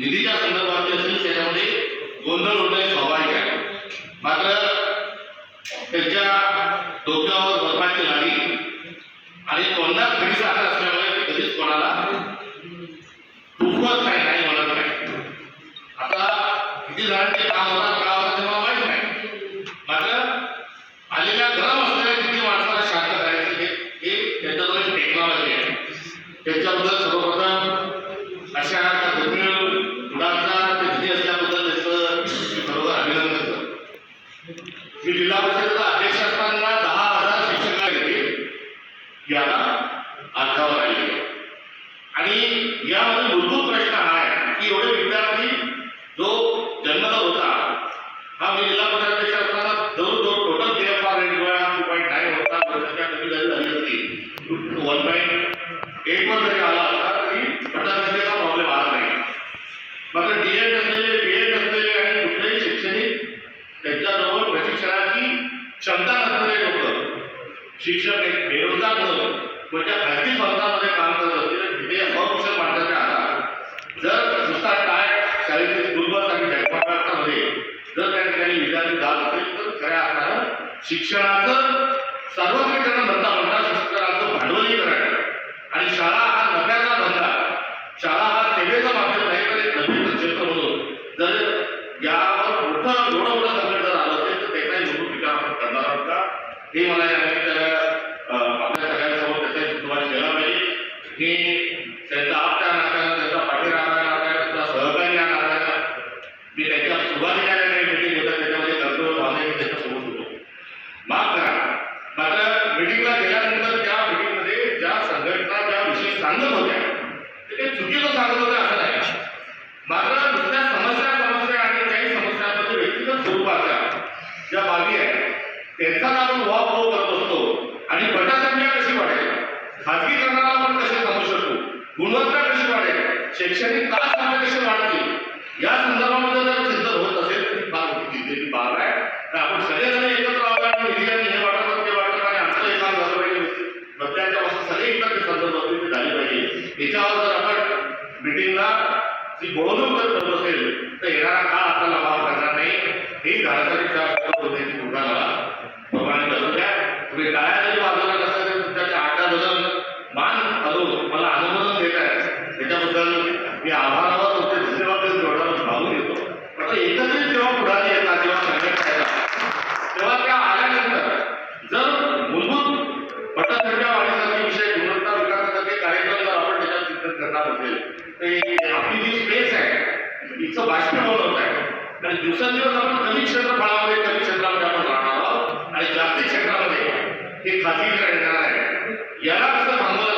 निधीच्या संदर्भात असेल त्याच्यामध्ये गोंधळ होणे स्वाभाविक आहे. मात्र त्यांच्या डोक्यावर बर्फाची लाडी आणि तोंडात खडी साखर असल्यामुळे कधीच कोणाला दुखवत नाही नाही म्हणत नाही. आता किती जणांचे काम होतात का होतात तेव्हा मला माहीत नाही. मात्र आलेल्या गरम मी जिल्हा परिषदेचा अध्यक्ष असताना दहा हजार शिक्षक घेतले. याला अर्जावर आले. आणि यामध्ये मूलभूत प्रश्न हा आहे की एवढे विद्यार्थी जो जन्मदा होता हा मी जिल्हा परिषद अध्यक्ष असताना जवळजवळ total K F R rate two point nine होता वर्षाच्या कमी झाली झाली होती वन पॉईंट एट वर जरी आला असता तरी पटसंख्येचा प्रॉब्लेम आला नाही मात्र डी एड नसलेले बी एड नसलेले आणि कुठलेही शैक्षणिक त्यांच्याजवळ प्रशिक्षणाची क्षमता नसलेले लोक शिक्षक एक बेरोजगार म्हणून म्हणजे खाजगी संस्थांमध्ये काम करत असतील तिथे अकुशल माणसाच्या हातात जर नुसता टाय शाळेतील स्कूल आणि जगमार्गामध्ये जर त्या ठिकाणी विद्यार्थी जात असेल तर खऱ्या अर्थानं शिक्षणाचं सार्वत्रिकरण धंदा म्हणता शिक्षणाचं भांडवली आहेत त्यांचा आपण वाप करत असतो. आणि गटसंख्या कशी वाढेल? खाजगीकरणाला आपण कसे थांबू शकतो गुणवत्ता कशी वाढेल? शैक्षणिक तास आपले कसे वाढतील? या संदर्भामध्ये जर चिंतन होत असेल तर ही फार मोठी चिंतेची बाब आहे. तर आपण सगळेजण एकत्र राहावे आणि निधीने हे वाटत ते वाटत आणि आमचं हे काम झालं पाहिजे. बदल्याच्या पासून सगळे एकत्र संदर्भ असतील ते पाहिजे. याच्यावर जर आपण मिटिंगला जी बोलवणूक करत असेल तर येणारा काळ आपल्याला माफ करणार नाही. हे ही चार होण्याची मुलगा तुम्ही टाळ्या जरी वाजवला नसेल तर तुमच्या आठ जण मान घालून मला अनुमोदन देत आहे त्याच्याबद्दल मी आभारावर तुमचे धन्यवाद देऊन जोडावर भावून येतो. पण एकत्रित जेव्हा पुढारी येतात जेव्हा संघटना येतात तेव्हा त्या आल्यानंतर जर मूलभूत पटसंख्या वाढीसारखे विषय गुणवत्ता विकासासारखे कार्यक्रम जर आपण त्याच्यात चिंतन करणार असेल तर आपली जी स्पेस आहे तिचं बाष्पीभवन होत आहे. आणि दिवसेंदिवस आपण कमी क्षेत्रफळामध्ये कमी क्षेत्रामध्ये आपण राहणार आहोत आणि जास्तीत क्षेत्रामध्ये हे खाजगीकरण करणार आहे. याला असं थांबवलं